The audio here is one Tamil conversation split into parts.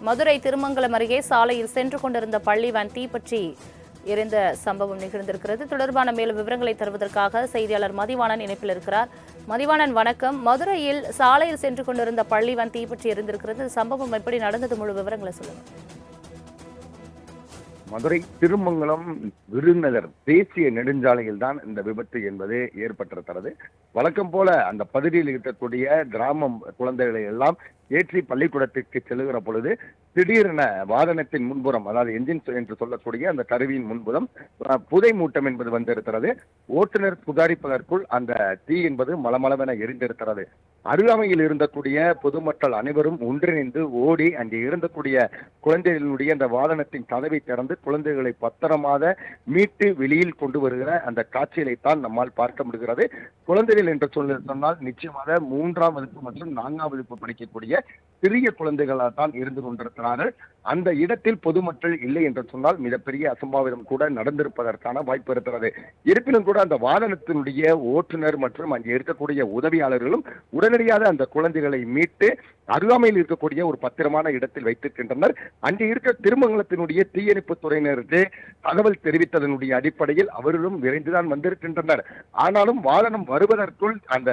மதுரை திருமங்கலம் அருகே சாலையில் சென்று கொண்டிருந்த பள்ளி வேன் தீப்பற்றி எரிந்த சம்பவம் நிகழ்ந்திருக்கிறது. தொடர்பான மேலும் விவரங்களை தருவதற்காக செய்தியாளர் மதிவாணன் இணைப்பில் இருக்கிறார். மதிவாணன் வணக்கம். மதுரையில் சாலையில் சென்று கொண்டிருந்த பள்ளி வேன் தீப்பற்றி எரிந்திருக்கிறது. சம்பவம் எப்படி நடந்தது? முழு விவரங்களை சொல்லுங்கள் மதுரை திருமங்கலம் விருதுநகர் தேசிய நெடுஞ்சாலையில் தான் இந்த விபத்து என்பது ஏற்பட்டிருக்கிறது. வழக்கம் போல அந்த பகுதியில் இருக்கக்கூடிய கிராமம் குழந்தைகளை எல்லாம் ஏற்றி பள்ளிக்கூடத்திற்கு செல்லுகிற பொழுது திடீரென வாகனத்தின் முன்புறம் அதாவது என்ஜின் என்று சொல்லக்கூடிய அந்த கருவியின் முன்புறம் புதை மூட்டம் என்பது வந்திருக்கிறது. ஓட்டுநர் சுதாரிப்பதற்குள் அந்த தீ என்பது மலமளவென எரிந்திருக்கிறது. அருகாமையில் இருந்தக்கூடிய பொதுமக்கள் அனைவரும் ஒன்றிணைந்து ஓடி அங்கே இருந்தக்கூடிய குழந்தைகளுடைய அந்த வாகனத்தின் கதவை திறந்து குழந்தைகளை பத்திரமாக மீட்டு வெளியில் கொண்டு வருகிற அந்த காட்சிகளைத்தான் நம்மால் பார்க்க முடிகிறது. குழந்தைகள் என்று சொல்ல சொன்னால் நிச்சயமாக மூன்றாம் வகுப்பு மற்றும் நான்காம் வகுப்பு படிக்கக்கூடிய சிறிய குழந்தைகளாக தான் இருந்து கொண்டிருக்கிறார்கள். அந்த இடத்தில் பொதுமக்கள் இல்லை என்று சொன்னால் மிகப்பெரிய அசம்பாவிதம் கூட நடந்திருப்பதற்கான வாய்ப்பு இருக்கிறது. இருப்பினும் கூட அந்த வாகனத்தினுடைய ஓட்டுநர் மற்றும் அங்கே இருக்கக்கூடிய உதவியாளர்களும் உடனடியாக அந்த குழந்தைகளை மீட்டு அருகாமையில் இருக்கக்கூடிய ஒரு பத்திரமான இடத்தில் வைத்திருக்கின்றனர். அங்கே இருக்க திருமங்கலத்தினுடைய தீயணைப்பு துறையினருக்கு தகவல் தெரிவித்ததனுடைய அடிப்படையில் அவர்களும் விரைந்துதான் வந்திருக்கின்றனர். ஆனாலும் வாகனம் வருவதற்குள் அந்த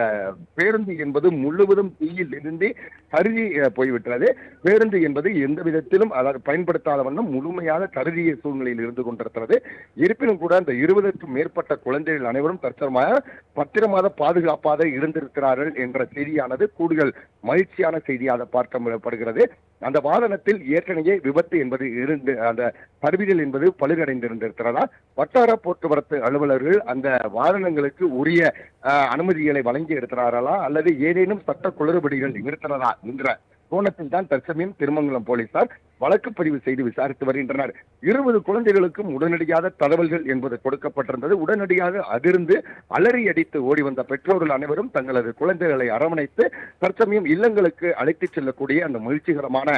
பேருந்து என்பது முழுவதும் தீயில் இருந்து கருதி போய்விட்டது. பேருந்து என்பது எந்த விதத்திலும் அதாவது பயன்படுத்தாத வண்ணம் முழுமையாக கருதிய சூழ்நிலையில் இருந்து கொண்டிருக்கிறது. இருப்பினும் கூட அந்த இருபதுக்கும் மேற்பட்ட குழந்தைகள் அனைவரும் தற்சரமாக பத்திரமாக பாதுகாப்பாக இருந்திருக்கிறார்கள் என்ற செய்தியானது கூடுதல் மகிழ்ச்சியான செய்தியாக பார்க்கப்படுகிறது அந்த வாகனத்தில் ஏற்கனவே விபத்து என்பது இருந்து அந்த பருவிகள் என்பது பழுதடைந்திருந்திருக்கிறதா? வட்டார போக்குவரத்து அலுவலர்கள் அந்த வாகனங்களுக்கு உரிய அஹ், அனுமதிகளை வழங்கி இருக்கிறார்களா? அல்லது ஏதேனும் சட்ட குளறுபடிகள் இருக்கிறதா என்ற கோணத்தில் தான் தற்சமயம் திருமங்கலம் போலீசார் வழக்கு பதிவு செய்து விசாரித்து வருகின்றனர். இருபது குழந்தைகளுக்கும் உடனடியாக தகவல்கள் என்பது கொடுக்கப்பட்டிருந்தது. உடனடியாக அதிர்ந்து அலறி அடித்து ஓடி வந்த பெற்றோர்கள் அனைவரும் தங்களது குழந்தைகளை அரவணைத்து தற்சமயம் இல்லங்களுக்கு அழைத்துச் செல்லக்கூடிய அந்த மகிழ்ச்சிகரமான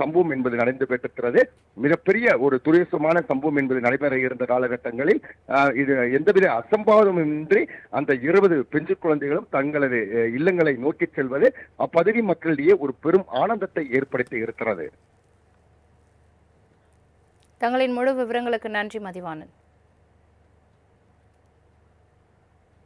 சம்பவம் என்பது நடந்துபெற்றிருக்கிறது மிகப்பெரிய ஒரு துரியசமான சம்பவம் என்பது நடைபெற இருந்த காலகட்டங்களில் இது எந்தவித அசம்பாவிதமின்றி அந்த இருபது பெஞ்சு குழந்தைகளும் தங்களது இல்லங்களை நோக்கிச் செல்வது அப்பகுதி மக்களிடையே ஒரு பெரும் ஆனந்தத்தை ஏற்படுத்தி இருக்கிறது. தங்களின் முழு விவரங்களுக்கு நன்றி மதிவாணன்